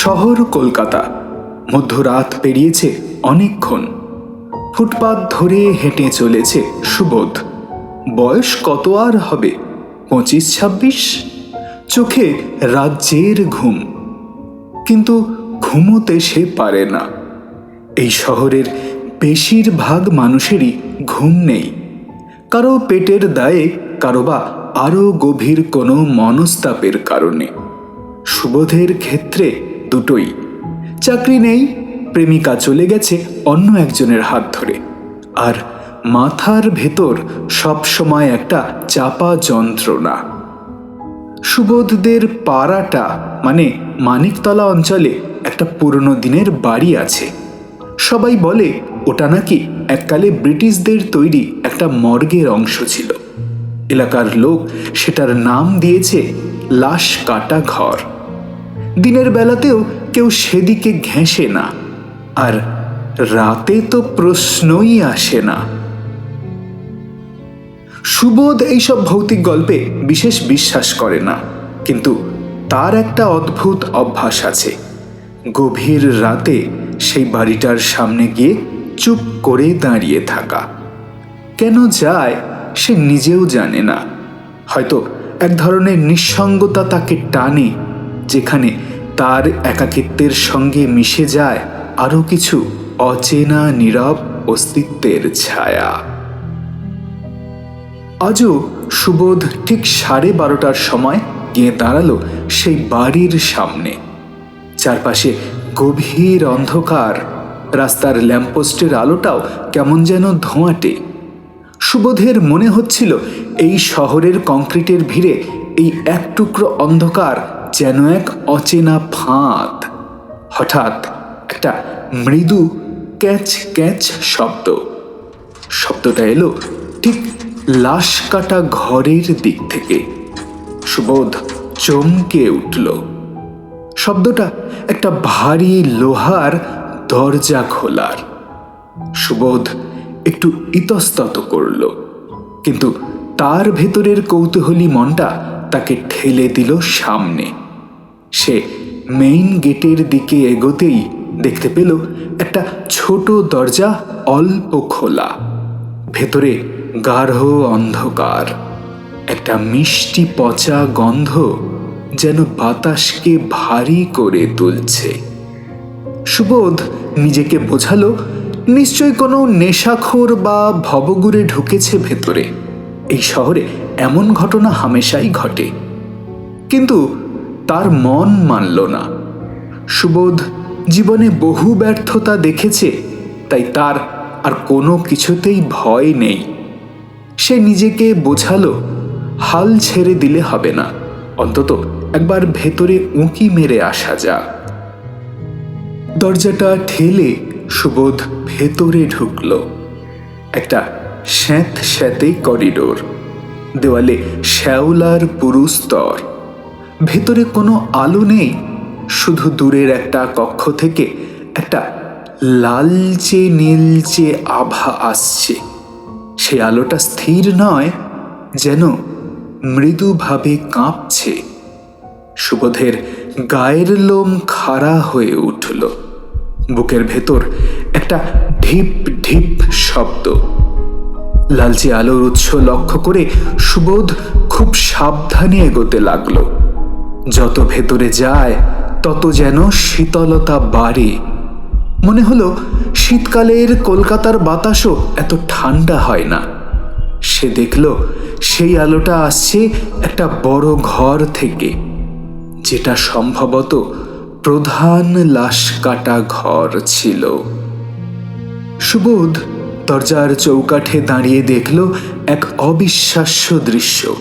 শহর কলকাতা। মধ্যরাত পেরিয়েছে অনেকক্ষণ। ফুটপাত ধরে হেঁটে চলেছে সুবোধ। বয়স কত আর হবে? পঁচিশ, ছাব্বিশ? চোখে রাজ্যের ঘুম। কিন্তু ঘুমোতে সে পারে না। এই শহরের বেশিরভাগ মানুষেরই ঘুম নেই। কারও পেটের দায়ে, কারও বা আরও গভীর কোনো মনস্তাপের কারণে। সুবোধের ক্ষেত্রে দুটোই। চাকরি নেই, প্রেমিকা চলে গেছে অন্য একজনের হাত ধরে। আর মাথার ভেতর সবসময় একটা চাপা যন্ত্রণা। সুবোধদের পাড়াটা মানে মানিকতলা অঞ্চলে একটা পুরনো দিনের বাড়ি আছে। সবাই বলে, ওটা নাকি এককালে ব্রিটিশদের তৈরি একটা মর্গের অংশ ছিল। এলাকার লোক সেটার নাম দিয়েছে, লাশ কাটা ঘর। দিনের বেলাতেও কেউ সেদিকে ঘেঁষে না, আর রাতে তো প্রশ্নই আসে না। সুবোধ এইসব ভৌতিক গল্পে বিশেষ বিশ্বাস করে না, কিন্তু তার একটা অদ্ভুত অভ্যাস আছে। গভীর রাতে সেই বাড়িটার সামনে গিয়ে চুপ করে দাঁড়িয়ে থাকা। কেন যায় সে নিজেও জানে না। হয়তো এক ধরনের নিঃসঙ্গতা তাকে টানে, যেখানে তার একাকিত্বের সঙ্গে মিশে যায় আরও কিছু অচেনা নীরব অস্তিত্বের ছায়া। আজও সুবোধ ঠিক সাড়ে বারোটার সময় গিয়ে দাঁড়াল সেই বাড়ির সামনে। চারপাশে গভীর অন্ধকার। রাস্তার ল্যাম্পপোস্টের আলোটাও কেমন যেন ধোঁয়াটে। সুবোধের মনে হচ্ছিল এই শহরের কংক্রিটের ভিড়ে এই এক টুকরো অন্ধকার যেন এক অচেনা ফাঁদ, হঠাৎ একটা মৃদু ক্যাচ ক্যাচ শব্দ। শব্দটা এলো ঠিক লাশ কাটা ঘরের দিক থেকে। সুবোধ চমকে উঠল। শব্দটা একটা ভারী লোহার দরজা খোলার। সুবোধ একটু ইতস্তত করল, কিন্তু তার ভেতরের কৌতূহলী মনটা তাকে ঠেলে দিল সামনে। সে মেইন গেটের দিকে এগোতেই দেখতে পেল একটা ছোট দরজা অল্প খোলা। ভেতরে গাঢ় অন্ধকার। একটা মিষ্টি পচা গন্ধ যেন বাতাসকে ভারী করে তুলছে। সুবোধ নিজেকে বোঝালো, নিশ্চয় কোনো নেশাখোর বা ভবগুরে ঢুকেছে ভেতরে। এই শহরে এমন ঘটনা হামেশাই ঘটে। কিন্তু তার মন মানল না। সুবোধ জীবনে বহু ব্যর্থতা দেখেছে, তাই তার আর কোনো কিছুতেই ভয় নেই। সে নিজেকে বোঝালো, হাল ছেড়ে দিলে হবে না, অন্তত একবার ভেতরে উঁকি মেরে আসা যা দরজাটা ঠেলে সুবোধ ভেতরে ঢুকল, একটা স্যাঁত স্যাঁতে করিডোর। দেওয়ালে শ্যাওলার পুরুস্তর ভেতরে কোনো আলো নেই, শুধু দূরের একটা কক্ষ থেকে একটা লালচে নীলচে আভা আসছে। সে আলোটা স্থির নয়, যেন মৃদুভাবে কাঁপছে। সুবোধের গায়ের লোম খাড়া হয়ে উঠল। বুকের ভেতর একটা ঢিপ ঢিপ শব্দ। লালচে আলোর উৎস লক্ষ্য করে সুবোধ খুব সাবধানে এগোতে লাগল। যত ভেতরে যায়, তত যেন শীতলতা বাড়ে। মনে হলো শীতকালের কলকাতার বাতাসও এত ঠান্ডা হয় না। সে দেখল সেই আলোটা আসছে একটা বড় ঘর থেকে, যেটা সম্ভবত প্রধান লাশ কাটা ঘর ছিল। সুবোধ দরজার চৌকাঠে দাঁড়িয়ে দেখল এক অবিশ্বাস্য দৃশ্য।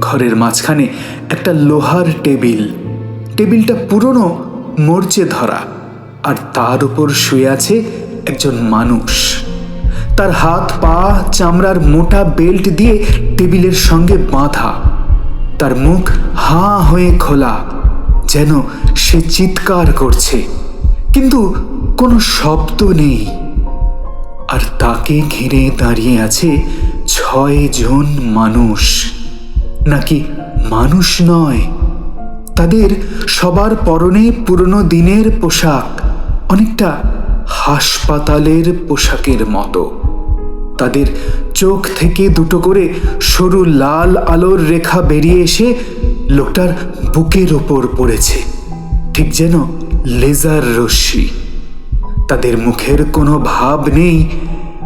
ঘরের মাঝখানে একটা লোহার টেবিল। টেবিলটা পুরনো, মরচে ধরা, আর তার উপর শুয়ে আছে একজন মানুষ। তার হাত, পা, চামড়ার মোটা বেল্ট দিয়ে টেবিলের সঙ্গে বাঁধা। তার মুখ হাঁ হয়ে খোলা, যেন সে চিৎকার করছে। কিন্তু কোনো শব্দ নেই। আর তাকে ঘিরে দাঁড়িয়ে আছে ছয় জন মানুষ। নাকি মানুষ নয়? তাদের সবার পরনে পুরনো দিনের পোশাক, অনেকটা হাসপাতালের পোশাকের মতো। তাদের চোখ থেকে দুটো করে সরু লাল আলোর রেখা বেরিয়ে এসে লোকটার বুকের ওপর পড়েছে, ঠিক যেন লেজার রশ্মি। তাদের মুখের কোনো ভাব নেই।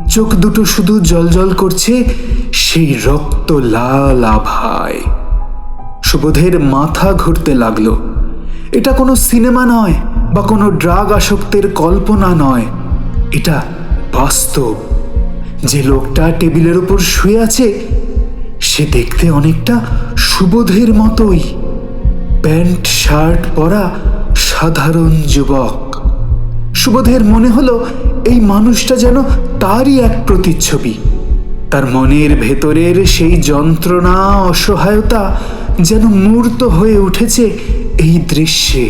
চোখ দুটো শুধু জলজল করছে, সেই রক্ত লাল আভায়। সুবোধের মাথা ঘুরতে লাগল। এটা কোনো সিনেমা নয় বা কোনো ড্রাগ আসক্তের কল্পনা নয়। এটা বাস্তব। যে লোকটা টেবিলের উপর শুয়ে আছে, সে দেখতে অনেকটা সুবোধের মতোই। প্যান্ট, শার্ট পরা সাধারণ যুবক। সুবোধের মনে হলো এই মানুষটা যেন তারই এক প্রতিচ্ছবি। তার মনের ভেতরের সেই যন্ত্রণা, অসহায়তা যেন মূর্ত হয়ে উঠেছে এই দৃশ্যে।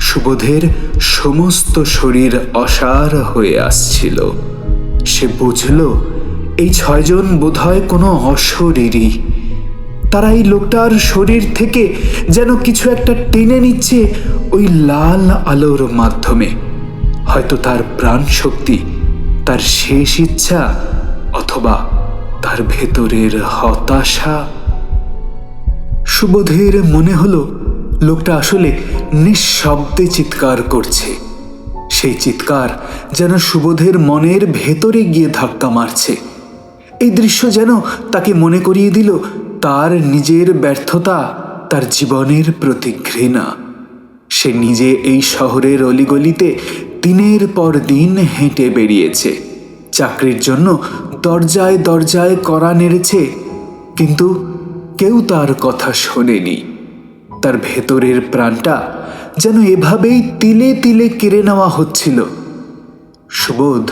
সুবোধের সমস্ত শরীর অসার হয়ে আসছিল। সে বুঝল, এই ছয়জন বোধহয় কোনো অশরীরই তারা এই লোকটার শরীর থেকে যেন কিছু একটা টেনে নিচ্ছে ওই লাল আলোর মাধ্যমে। হয়তো তার প্রাণ শক্তি তার শেষ ইচ্ছা অথবা তার ভেতরের হতাশা। সুবোধের মনে হলো, লোকটা আসলে নিঃশব্দে চিৎকার করছে। সেই চিৎকার যেন সুবোধের মনের ভেতরে গিয়ে ধাক্কা মারছে। এই দৃশ্য যেন তাকে মনে করিয়ে দিল, তার নিজের ব্যর্থতা, তার জীবনের প্রতি ঘৃণা সে নিজে এই শহরের অলিগলিতে দিনের পর দিন হেঁটে বেরিয়েছে। চাকরির জন্য দরজায় দরজায় করা নেড়েছে, কিন্তু কেউ তার কথা শোনেনি। তার ভেতরের প্রাণটা যেন এভাবেই তিলে তিলে কেড়ে নেওয়া হচ্ছিল। সুবোধ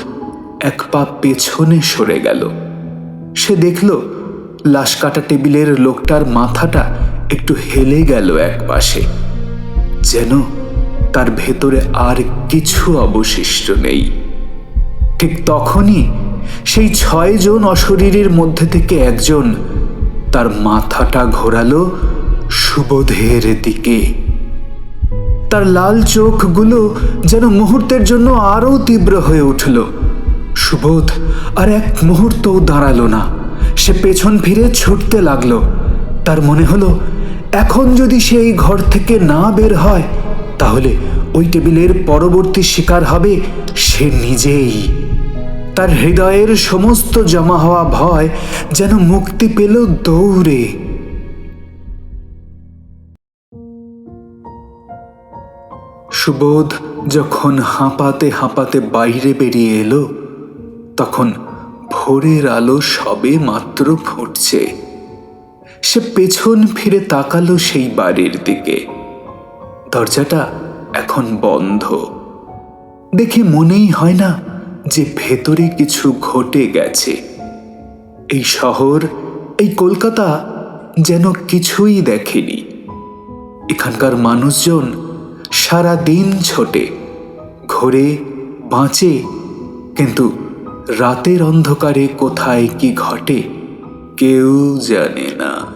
এক পা পেছনে সরে গেল। সে দেখল লাশ কাটা টেবিলের লোকটার মাথাটা একটু হেলে গেল এক পাশে। যেন তার ভেতরে আর কিছু অবশিষ্ট নেই। ঠিক তখনই সেই ছয়জন অশরীরের মধ্যে থেকে একজন তার মাথাটা ঘোরালো সুবোধের দিকে। তার লাল চোখগুলো যেন মুহূর্তের জন্য আরও তীব্র হয়ে উঠল। সুবোধ আর এক মুহূর্তও দাঁড়াল না। সে পেছন ফিরে ছুটতে লাগল। তার মনে হলো, এখন যদি সে এই ঘর থেকে না বের হয় তাহলে ওই টেবিলের পরবর্তী শিকার হবে সে নিজেই। তার হৃদয়ের সমস্ত জমা হওয়া ভয় যেন মুক্তি পেল দৌড়ে। সুবোধ যখন হাঁপাতে হাঁপাতে বাইরে বেরিয়ে এলো, তখন ভোরের আলো সবে মাত্র ফুটছে। সে পেছন ফিরে তাকালো সেই বাড়ির দিকে। দরজাটা এখন বন্ধ। দেখে মনেই হয় না যে ভেতরে কিছু ঘটে গেছে। এই শহর, এই কলকাতা যেন কিছুই দেখেনি। এখানকার মানুষজন সারা দিন ছোটে, ঘোরে, বাঁচে, কিন্তু রাতের অন্ধকারে কোথায় কি ঘটে কেউ জানে না।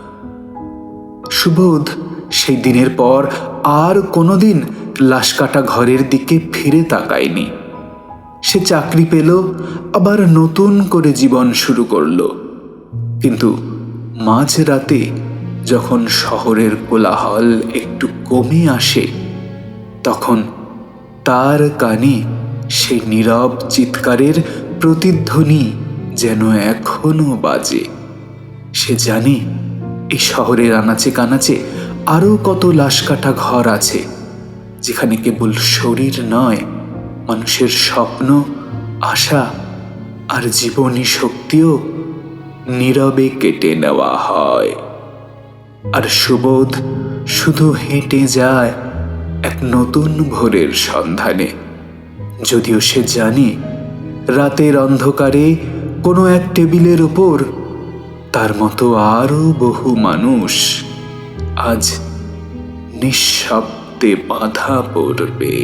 সুবোধ সেই দিনের পর আর কোনোদিন লাশ কাটা ঘরের দিকে ফিরে তাকায়নি। সে চাকরি পেল, আবার নতুন করে জীবন শুরু করল। কিন্তু মাঝরাতে যখন শহরের কোলাহল একটু কমে আসে, তখন তার কানে সেই নীরব চিৎকারের প্রতিধ্বনি যেন এখনও বাজে। সে জানে, এই শহরের আনাচে কানাচে আরও কত লাশ কাটা ঘর আছে, যেখানে কেবল শরীর নয়, মানুষের স্বপ্ন, আশা আর জীবনী শক্তিও নীরবে কেটে নেওয়া হয়। আর সুবোধ শুধু হেঁটে যায় এক নতুন ভোরের সন্ধানে। যদিও সে জানে রাতের অন্ধকারে কোনো এক টেবিলের ওপর তার মতো আরও বহু মানুষ আজ নিঃশব্দে বাধা পড়বে।